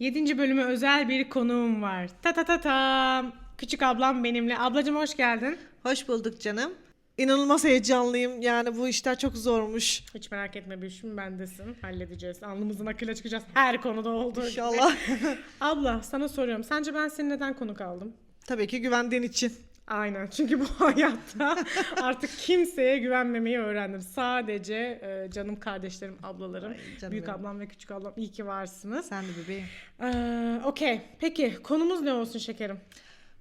7. bölüme özel bir konuğum var. Ta ta ta ta. Küçük ablam benimle. Ablacığım hoş geldin. Hoş bulduk canım. İnanılmaz heyecanlıyım. Yani bu işler çok zormuş. Hiç merak etme Büşüm bendesin. Halledeceğiz. Alnımızın akıyla çıkacağız. Her konuda gibi. İnşallah. Abla sana soruyorum. Sence ben seni neden konuk aldım? Tabii ki güvendiğin için. Aynen. Çünkü bu hayatta artık kimseye güvenmemeyi öğrendim. Sadece e, canım kardeşlerim, ablalarım, Ay, canım büyük benim. ablam ve küçük ablam iyi ki varsınız. Sen de bebeğim. Ee, Okey. Peki konumuz ne olsun şekerim?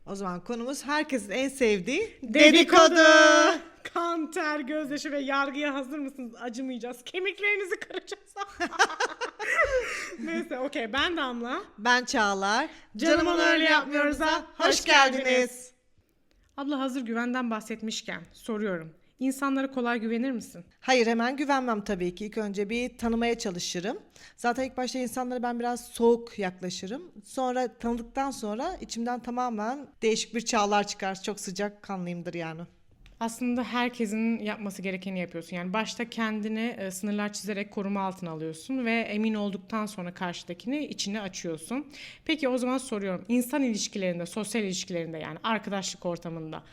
O zaman konumuz herkesin en sevdiği Dedikodu. Kan, ter, gözyaşı ve yargıya hazır mısınız? Acımayacağız. Kemiklerinizi kıracağız. Neyse okey ben Damla. Ben Çağlar. Canım onu öyle yapmıyoruz'a hoş geldiniz. Abla hazır güvenden bahsetmişken soruyorum. İnsanlara kolay güvenir misin? Hayır hemen güvenmem tabii ki. İlk önce bir tanımaya çalışırım. Zaten ilk başta insanlara ben biraz soğuk yaklaşırım. Sonra tanıdıktan sonra içimden tamamen değişik bir çağlar çıkar. Çok sıcak kanlıyımdır yani. Aslında herkesin yapması gerekeni yapıyorsun. Yani başta kendini e, sınırlar çizerek koruma altına alıyorsun ve emin olduktan sonra karşıdakini içine açıyorsun. Peki o zaman soruyorum. İnsan ilişkilerinde, sosyal ilişkilerinde yani arkadaşlık ortamında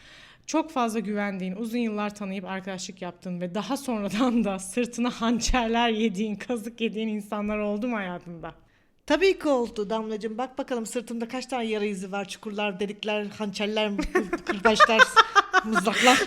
çok fazla güvendiğin, uzun yıllar tanıyıp arkadaşlık yaptığın ve daha sonradan da sırtına hançerler yediğin, kazık yediğin insanlar oldu mu hayatında? Tabii ki oldu Damlacığım. Bak bakalım sırtımda kaç tane yara izi var. Çukurlar, delikler, hançerler, kırbaçlar, mızraklar.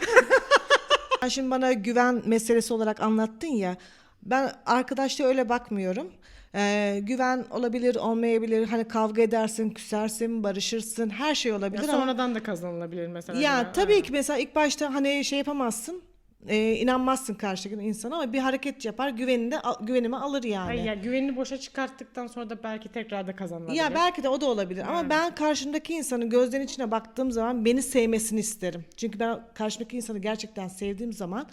Sen şimdi bana güven meselesi olarak anlattın ya. Ben arkadaşlığa öyle bakmıyorum. Ee, güven olabilir, olmayabilir. Hani kavga edersin, küsersin, barışırsın. Her şey olabilir ama... sonradan da kazanılabilir mesela. Ya tabii ki mesela ilk başta hani şey yapamazsın. E, inanmazsın karşıdaki insana ama bir hareket yapar güvenini de al- güvenimi alır yani. Ay ya güvenini boşa çıkarttıktan sonra da belki tekrar da kazanılabilir. Ya belki de o da olabilir ama ben karşımdaki insanın gözlerinin içine baktığım zaman beni sevmesini isterim. Çünkü ben karşımdaki insanı gerçekten sevdiğim zaman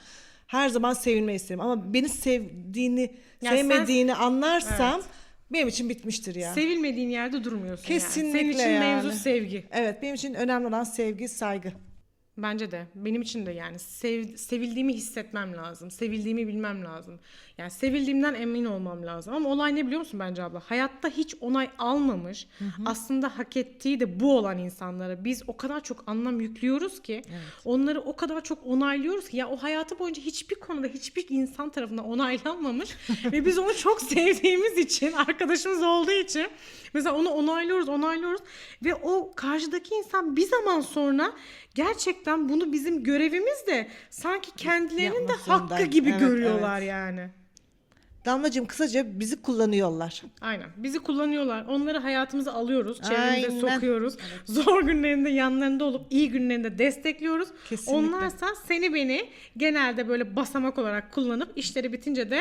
her zaman sevilmeyi isterim. Ama beni sevdiğini, Ya sen- sevmediğini anlarsam benim için bitmiştir ya. Sevilmediğin yerde durmuyorsun yani. Kesinlikle Senin için yani. mevzu sevgi. evet benim için önemli olan sevgi, saygı. Bence de. Benim için de yani sev, sevildiğimi hissetmem lazım. Sevildiğimi bilmem lazım. Yani sevildiğimden emin olmam lazım. Ama olay ne biliyor musun bence abla? Hayatta hiç onay almamış, aslında hak ettiği de bu olan insanlara biz o kadar çok anlam yüklüyoruz ki, onları o kadar çok onaylıyoruz ki ya o hayatı boyunca hiçbir konuda hiçbir insan tarafından onaylanmamış ve biz onu çok sevdiğimiz için, arkadaşımız olduğu için mesela onu onaylıyoruz, onaylıyoruz ve o karşıdaki insan bir zaman sonra gerçekten bunu bizim görevimiz de sanki kendilerinin de hakkı gibi Evet, görüyorlar yani. Damlacığım kısaca bizi kullanıyorlar. Aynen. Bizi kullanıyorlar. Onları hayatımıza alıyoruz. Çevremize Aynen. sokuyoruz. Zor günlerinde yanlarında olup iyi günlerinde destekliyoruz. Kesinlikle. Onlarsa seni beni genelde böyle basamak olarak kullanıp işleri bitince de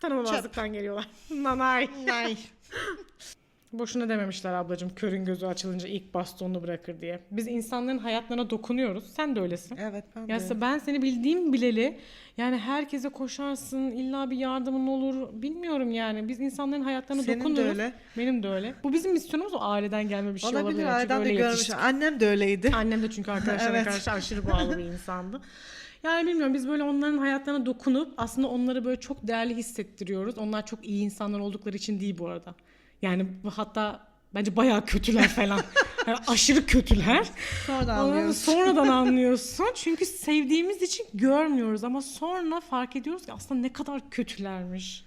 tanımamazlıktan geliyorlar. Nanay. Ay. Boşuna dememişler ablacığım körün gözü açılınca ilk bastonunu bırakır diye. Biz insanların hayatlarına dokunuyoruz. Sen de öylesin. Evet ben Ya de. ben seni bildiğim bileli yani herkese koşarsın illa bir yardımın olur bilmiyorum yani biz insanların hayatlarına Senin de dokunuyoruz. öyle. Benim de öyle. Bu bizim misyonumuz o aileden gelme bir şey olabilir. Olabilir, aileden de öyle görmüş. Annem de öyleydi. Annem de çünkü arkadaşlarına Evet. karşı aşırı bağlı bir insandı. Yani bilmiyorum biz böyle onların hayatlarına dokunup aslında onları böyle çok değerli hissettiriyoruz. Onlar çok iyi insanlar oldukları için değil bu arada. Yani hatta bence bayağı kötüler falan. Yani aşırı kötüler. Sonra Anladın mı? anlıyoruz. Sonradan anlıyorsun. Çünkü sevdiğimiz için görmüyoruz ama sonra fark ediyoruz ki aslında ne kadar kötülermiş.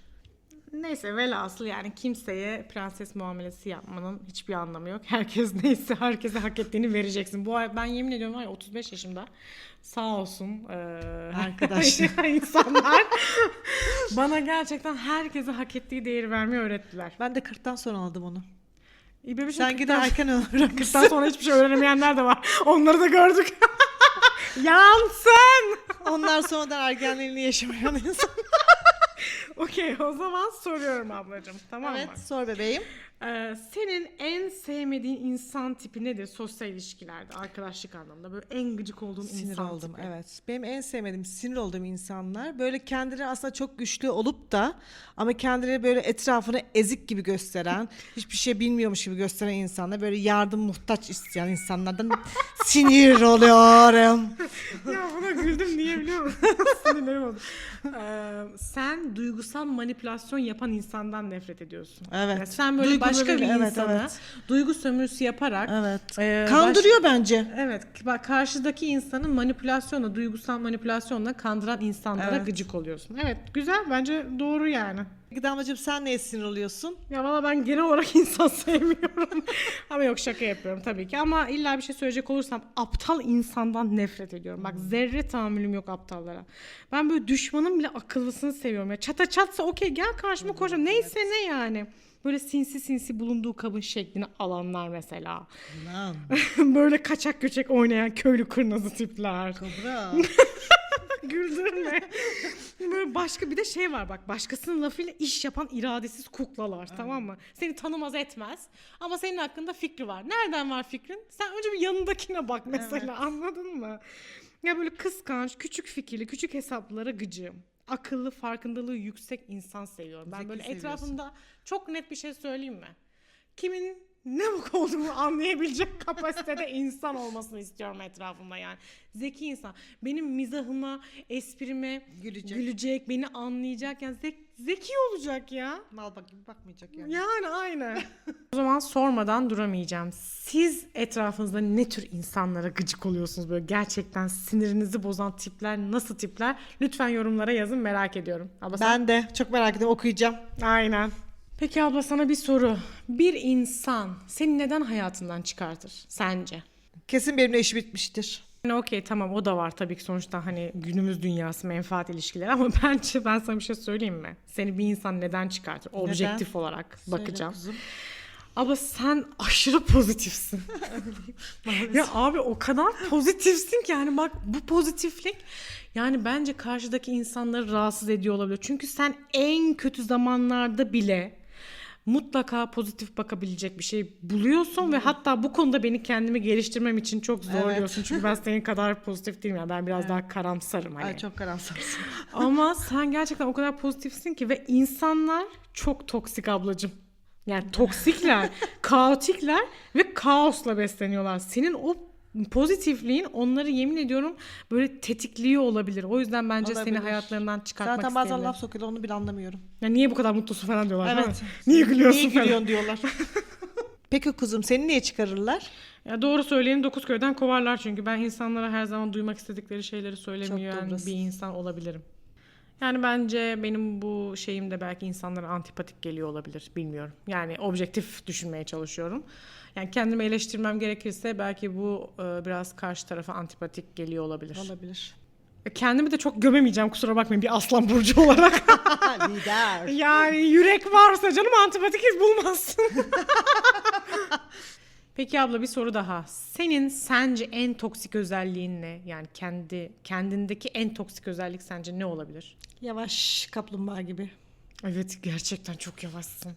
Neyse velhasıl yani kimseye prenses muamelesi yapmanın hiçbir anlamı yok. Herkes neyse herkese hak ettiğini vereceksin. Bu ben yemin ediyorum var ya 35 yaşımda sağ olsun eee Arkadaşlar. insanlar bana gerçekten herkese hak ettiği değeri vermeyi öğrettiler. Ben de 40'tan sonra aldım onu. İyi Sen 40'tan gide erken bırakırsın. Kırktan sonra hiçbir şey öğrenemeyenler de var. Onları da gördük. Yansın. Onlar sonradan ergenliğini yaşamayan insan. Okey o zaman soruyorum ablacığım tamam mı? evet sor bebeğim. Ee, senin en sevmediğin insan tipi nedir sosyal ilişkilerde, arkadaşlık anlamında? Böyle en gıcık olduğun Sinir insan oldum tipi. evet. Benim en sevmediğim sinir olduğum insanlar böyle kendileri aslında çok güçlü olup da ama kendileri böyle etrafını ezik gibi gösteren, hiçbir şey bilmiyormuş gibi gösteren insanlar, böyle yardım muhtaç isteyen insanlardan sinir oluyorum. ya buna güldüm niye biliyor musun? Sinirlerim oldu. Ee, sen duygusal manipülasyon yapan insandan nefret ediyorsun. Evet. Ya sen böyle Duygusal başka bir evet, insana evet. duygu sömürüsü yaparak Evet. e, Kandırıyor bence. baş- evet bak karşıdaki insanın manipülasyonla duygusal manipülasyonla kandıran insanlara Evet. gıcık oluyorsun. Evet güzel bence doğru yani. Damlacığım sen neye sinir oluyorsun? Ya valla ben genel olarak insan sevmiyorum. ama yok şaka yapıyorum tabii ki. Ama illa bir şey söyleyecek olursam aptal insandan nefret ediyorum. Bak zerre tahammülüm yok aptallara. Ben böyle düşmanın bile akıllısını seviyorum. Ya çata çatsa okey gel karşıma koşalım. Neyse ne yani. Böyle sinsi sinsi bulunduğu kabın şeklini alanlar mesela. Lan böyle kaçak göçek oynayan köylü kırnazı tipler. kobra. Güldürme. Böyle başka bir de şey var bak başkasının lafıyla iş yapan iradesiz kuklalar tamam mı? Seni tanımaz etmez ama senin hakkında fikri var. Nereden var fikrin? Sen önce bir yanındakine bak mesela anladın mı? Ya böyle kıskanç, küçük fikirli, küçük hesaplara gıcığım. Akıllı, farkındalığı yüksek insan seviyorum. Ben Zeki böyle seviyorsun. etrafımda çok net bir şey söyleyeyim mi? Kimin ne bok olduğunu anlayabilecek kapasitede insan olmasını istiyorum etrafımda yani. Zeki insan. Benim mizahıma, esprime Gülecek. gülecek, beni anlayacak. Yani zek- zeki olacak ya. Mal bak gibi bakmayacak yani. Yani aynen. o zaman sormadan duramayacağım. Siz etrafınızda ne tür insanlara gıcık oluyorsunuz böyle gerçekten sinirinizi bozan tipler nasıl tipler? Lütfen yorumlara yazın merak ediyorum. Abla sen- Ben de çok merak ediyorum okuyacağım. Aynen. Peki abla sana bir soru. Bir insan seni neden hayatından çıkartır sence? Kesin benimle işi bitmiştir. Yani okey tamam o da var tabii ki sonuçta hani günümüz dünyası menfaat ilişkileri ama bence ben sana bir şey söyleyeyim mi? Seni bir insan neden çıkartır? Objektif olarak Söyle bakacağım. kuzum. Abla sen aşırı pozitifsin. ya abi o kadar pozitifsin ki yani bak bu pozitiflik yani bence karşıdaki insanları rahatsız ediyor olabilir. Çünkü sen en kötü zamanlarda bile mutlaka pozitif bakabilecek bir şey buluyorsun ve hatta bu konuda beni kendimi geliştirmem için çok zorluyorsun. Çünkü ben senin kadar pozitif değilim yani ben biraz daha karamsarım hani. Ay çok karamsarsın. Ama sen gerçekten o kadar pozitifsin ki ve insanlar çok toksik ablacığım. Yani toksikler, kaotikler ve kaosla besleniyorlar. Senin o pozitifliğin onları yemin ediyorum böyle tetikliyor olabilir. O yüzden bence seni Olabilir. hayatlarından çıkartmak Zaten bazen laf sokuyorlar onu bile anlamıyorum. Ya niye bu kadar mutlusun falan diyorlar değil mi? Evet. Niye gülüyorsun Niye falan. gülüyorsun diyorlar. Peki kuzum seni niye çıkarırlar? Ya doğru söyleyeni dokuz köyden kovarlar çünkü ben insanlara her zaman duymak istedikleri şeyleri söylemeyen dobrasın. bir insan olabilirim. Yani bence benim bu şeyim de belki insanlara antipatik geliyor olabilir. Bilmiyorum. Yani objektif düşünmeye çalışıyorum. Yani kendimi eleştirmem gerekirse belki bu e, biraz karşı tarafa antipatik geliyor olabilir. Olabilir. E, Kendimi de çok gömemeyeceğim kusura bakmayın bir aslan burcu olarak. Lider. yani yürek varsa canım antipatik hiç bulmazsın. Peki abla bir soru daha. Senin sence en toksik özelliğin ne? Yani kendi kendindeki en toksik özellik sence ne olabilir? Yavaş kaplumbağa gibi. Evet gerçekten çok yavaşsın.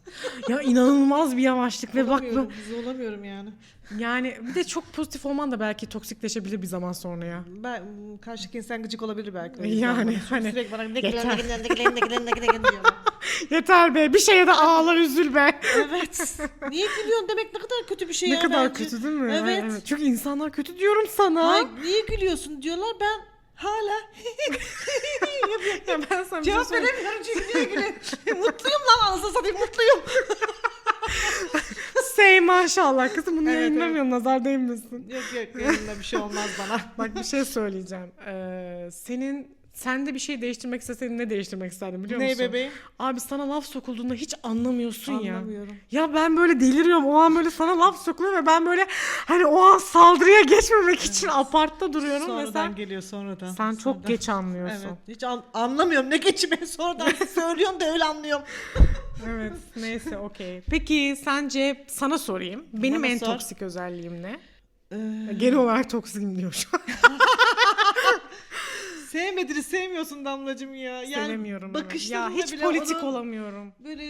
ya inanılmaz bir yavaşlık ve bak bu hızlı olamıyorum yani. yani bir de çok pozitif olman da belki toksikleşebilir bir zaman sonra ya. Ben karşıdaki insan gıcık olabilir belki. Yani hani Sürekli bana ne gülen ne gülen ne gülen ne gülen ne gülen diyorlar. Yeter be bir şeye de ağla üzül be. Evet. Niye gülüyorsun demek ne kadar kötü bir şey ne ya kadar bence. kötü değil mi? Evet. Çünkü insanlar kötü diyorum sana. Ay, niye gülüyorsun diyorlar ben hala Ya ben sana bir şey cevap söyleyeyim. veremiyorum çünkü niye gülüyorsun? mutluyum lan anasını satayım mutluyum. Say maşallah kızım bunu Evet, yayınlamıyorum nazar değmesin. yok yok yanımda bir şey olmaz bana. Bak bir şey söyleyeceğim. Ee, senin sen de bir şey değiştirmek isteseydin ne değiştirmek isterdin biliyor Ne musun? bebeğim? Abi sana laf sokulduğunda hiç anlamıyorsun ya. Anlamıyorum. Ya ben böyle deliriyorum. O an böyle sana laf sokuluyor ve ben böyle hani o an saldırıya geçmemek için apartta duruyorum Sonradan ve sen, geliyor sonradan. sen çok Sonradan. geç anlıyorsun. Evet. Hiç an- anlamıyorum ne geçimi sonradan söylüyorsun da öyle anlıyorum. Evet. Neyse okey. Peki sence sana sorayım. Benim Bana en sor. toksik özelliğim ne? Ee, Genel olarak toksikim diyor şu an. sevmediğini sevmiyorsun damlacım ya. Yani Sevemiyorum. evet. bakışlarınla Ya hiç bile politik onu olamıyorum. Böyle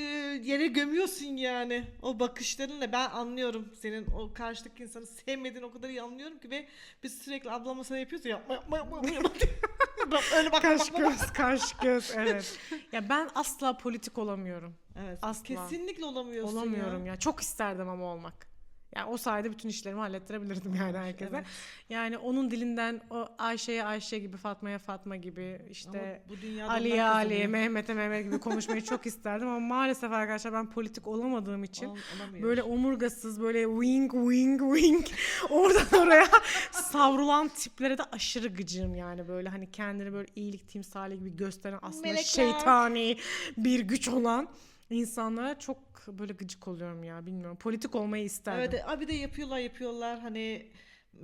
yere gömüyorsun yani. O bakışlarınla ben anlıyorum senin o karşıdaki insanı sevmediğini o kadar iyi anlıyorum ki ve biz sürekli ablama sana yapıyoruz ya yapma yapma yapma yapma. yapma. Bak, öyle bakma Kaş bakma. göz, kaş göz evet. Ya ben asla politik olamıyorum. Evet. Asla. Kesinlikle olamıyorsun Olamıyorum ya. Çok isterdim ama olmak. Yani o sayede bütün işlerimi hallettirebilirdim yani herkese. evet. Yani onun dilinden o Ayşe'ye Ayşe gibi, Fatma'ya Fatma gibi işte Ali'ye onlar Ali, kazanıyor. Mehmet'e Mehmet gibi konuşmayı çok isterdim ama maalesef arkadaşlar ben politik olamadığım için Ol- böyle omurgasız böyle wing wing wing oradan oraya savrulan tiplere de aşırı gıcığım yani böyle hani kendini böyle iyilik timsali gibi gösteren aslında Melekler. şeytani bir güç olan insanlara çok böyle gıcık oluyorum ya bilmiyorum politik olmayı isterdim. Evet, abi de yapıyorlar yapıyorlar hani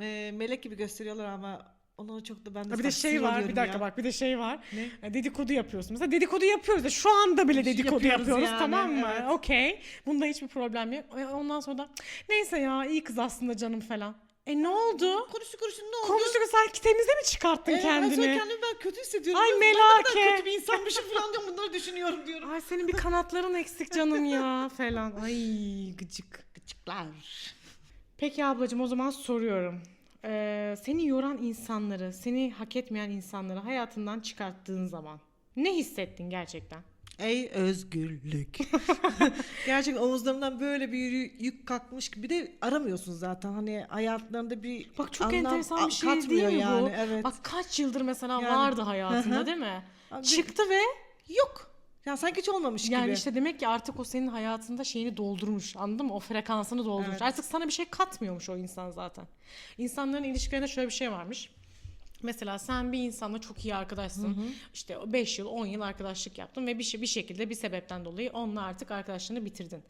e, melek gibi gösteriyorlar ama onlara çok da ben de bir de şey var bir dakika ya. bak bir de şey var. Ne? E, Dedikodu yapıyorsun. Mesela dedikodu yapıyoruz da şu anda bile dedikodu Yapıyoruz yapıyoruz yani, tamam mı? evet. Okey. Bunda hiçbir problem yok. E, Ondan sonra da neyse ya iyi kız aslında canım falan. E ne oldu? Konuştu konuştu ne oldu? Konuştuk sen temizle mi çıkarttın Ee, Ben sonra kendini? kendimi ben kötü hissediyorum. Ay Ben ne kadar Melake. kötü bir insanmışım falan diyorum bunları düşünüyorum diyorum. Ay senin bir kanatların eksik canım ya falan. Ay gıcık. Gıcıklar. Peki ablacığım o zaman soruyorum. Ee, seni yoran insanları, seni hak etmeyen insanları hayatından çıkarttığın zaman ne hissettin gerçekten? Ey özgürlük. Gerçekten omuzlarımdan böyle bir yü- yük kalkmış gibi de aramıyorsun zaten. Hani hayatlarında bir Bak çok anlam enteresan bir şey değil mi yani. bu? Evet. Bak kaç yıldır mesela Yani. vardı hayatında değil mi? Abi, Çıktı ve yok. Ya sanki hiç olmamış yani gibi. işte demek ki artık o senin hayatında şeyini doldurmuş anladın mı? O frekansını doldurmuş. Evet. Artık sana bir şey katmıyormuş o insan zaten. İnsanların ilişkilerinde şöyle bir şey varmış. Mesela sen bir insanla çok iyi arkadaşsın. İşte 5 yıl, 10 yıl arkadaşlık yaptın ve bir, şey, bir şekilde bir sebepten dolayı onunla artık arkadaşlığını bitirdin.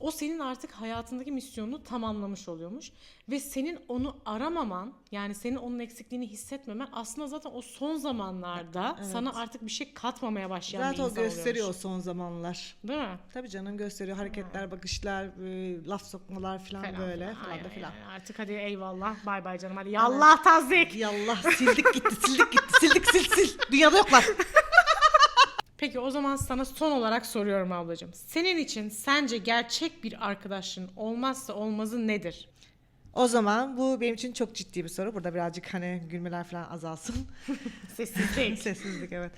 O senin artık hayatındaki misyonunu tamamlamış oluyormuş. Ve senin onu aramaman, yani senin onun eksikliğini hissetmemen aslında zaten o son zamanlarda Evet. sana artık bir şey katmamaya başlayan Zaten bir o insan gösteriyor oluyormuş. son zamanlar. Değil mi? Tabii canım gösteriyor. Hareketler, bakışlar, e, laf sokmalar falan, Falan böyle falan Aynen, da filan. Artık hadi eyvallah bay bay canım hadi yallah tazik. Yallah sildik gitti, sildik gitti, sildik sil sil. Dünyada yoklar. Peki o zaman sana son olarak soruyorum ablacığım. Senin için sence gerçek bir arkadaşın olmazsa olmazı nedir? O zaman bu benim için çok ciddi bir soru. Burada birazcık hani gülmeler falan azalsın. Sessizlik. Sessizlik evet.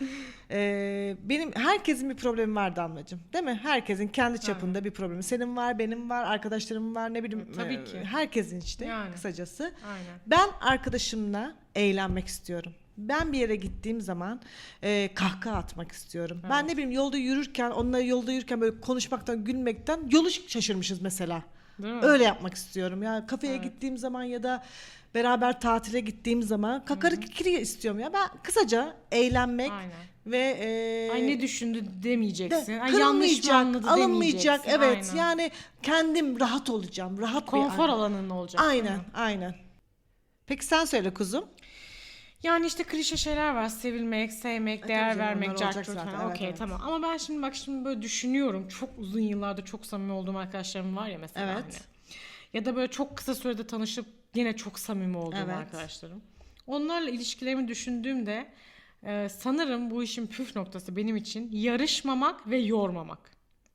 Ee, benim herkesin bir problemi var Damlacığım. Değil mi? Herkesin kendi çapında bir problemi. Senin var, benim var, arkadaşlarım var, ne bileyim. E, tabii e, ki. Herkesin işte Yani. kısacası. Aynen. Ben arkadaşımla eğlenmek istiyorum. Ben bir yere gittiğim zaman e, kahkaha atmak istiyorum. Ben ne bileyim yolda yürürken, onunla yolda yürürken böyle konuşmaktan, gülmekten yolu şaşırmışız mesela. Öyle yapmak istiyorum. Ya kafeye Evet. gittiğim zaman ya da beraber tatile gittiğim zaman kakarı kikiri istiyorum ya. Ben kısaca eğlenmek Aynen. ve e, Ay ne düşündü de- demeyeceksin. Ay yanlış mı anladı alınmayacak. Evet. Aynen. Yani kendim rahat olacağım. Rahat Konfor bir alanın olacak. Aynen, aynen. Peki sen söyle kuzum. Yani işte klişe şeyler var. Sevilmek, sevmek, E, değer canım, vermek, onlar olacak cart zaten, falan. evet, Okey evet. tamam. Ama ben şimdi bak şimdi böyle düşünüyorum. Çok uzun yıllardır çok samimi olduğum arkadaşlarım var ya mesela. Evet. hani. Ya da böyle çok kısa sürede tanışıp yine çok samimi olduğum Evet. arkadaşlarım. Onlarla ilişkilerimi düşündüğümde e, sanırım bu işin püf noktası benim için yarışmamak ve yormamak.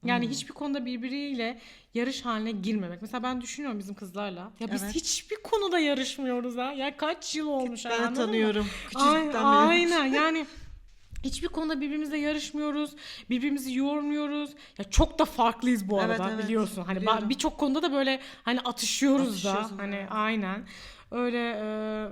Yani Hmm. hiçbir konuda birbiriyle yarış haline girmemek. Mesela ben düşünüyorum bizim kızlarla. Ya biz Evet. hiçbir konuda yarışmıyoruz ha. Ya kaç yıl olmuş ha, Ben anladın mı? tanıyorum. Ay- Küçücükten beri. aynen yani hiçbir konuda birbirimizle yarışmıyoruz. Birbirimizi yormuyoruz. Ya çok da farklıyız bu Evet, arada evet. biliyorsun. Hani birçok konuda da böyle hani atışıyoruz da. Atışıyoruz, Hani evet. aynen. Öyle e,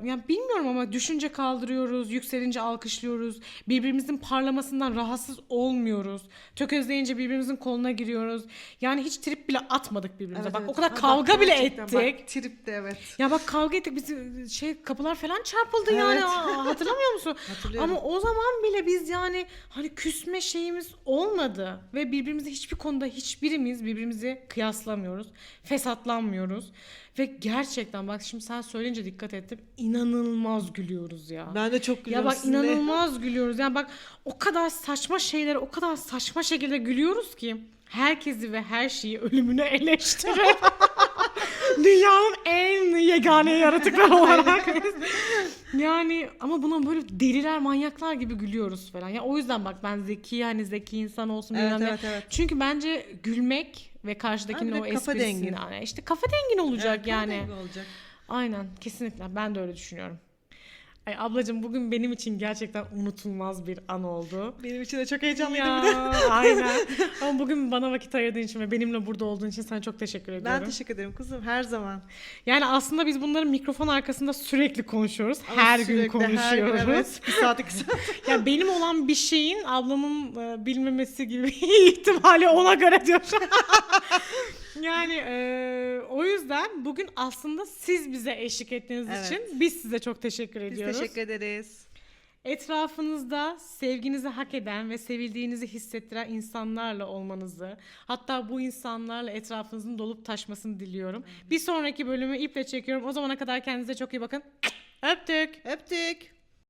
yani bilmiyorum ama düşünce kaldırıyoruz, yükselince alkışlıyoruz. Birbirimizin parlamasından rahatsız olmuyoruz. Tökezleyince birbirimizin koluna giriyoruz. Yani hiç trip bile atmadık birbirimize. Evet, bak evet. o kadar Ha, bak, kavga bile gerçekten ettik. Bak, trip de evet. Ya bak kavga ettik biz şey kapılar falan çarpıldı Evet. yani Aa, hatırlamıyor musun? Ama o zaman bile biz yani hani küsme şeyimiz olmadı ve birbirimizi hiçbir konuda hiçbirimiz birbirimizi kıyaslamıyoruz. Fesatlanmıyoruz ve gerçekten bak şimdi sen söyleyince dikkat ettim inanılmaz gülüyoruz ya. Ben de çok Ya gülüyorum bak sizinle. inanılmaz gülüyoruz. Yani bak o kadar saçma şeylere o kadar saçma şekilde gülüyoruz ki herkesi ve her şeyi ölümüne eleştirip dünyanın en yegane yaratıkları olarak yani ama buna böyle deliler manyaklar gibi gülüyoruz falan. Ya o yüzden bak ben zeki hani zeki insan olsun Evet, bilmem ne. evet, evet. Çünkü bence gülmek ve karşıdakinin Abi o kafa esprisini dengin. yani işte kafa dengin olacak Evet, yani. kafa dengi olacak. Aynen kesinlikle ben de öyle düşünüyorum. Ay ablacığım bugün benim için gerçekten unutulmaz bir an oldu. Benim için de çok heyecanlıydım Ya, bir de. aynen. Ama bugün bana vakit ayırdığın için ve benimle burada olduğun için sana çok teşekkür ediyorum. Ben teşekkür ederim kuzum her zaman. Yani aslında biz bunları mikrofon arkasında sürekli konuşuyoruz. Ama her gün sürekli, konuşuyoruz. Her gün evet. Bir saat iki saat. Ya benim olan bir şeyin ablamın e, bilmemesi gibi ihtimali ona göre diyor. Yani e, o yüzden bugün aslında siz bize eşlik ettiğiniz Evet. için biz size çok teşekkür Biz ediyoruz. teşekkür ederiz. Etrafınızda sevginizi hak eden ve sevildiğinizi hissettiren insanlarla olmanızı, hatta bu insanlarla etrafınızın dolup taşmasını diliyorum. Bir sonraki bölümü iple çekiyorum. O zamana kadar kendinize çok iyi bakın. Öptük. Öptük.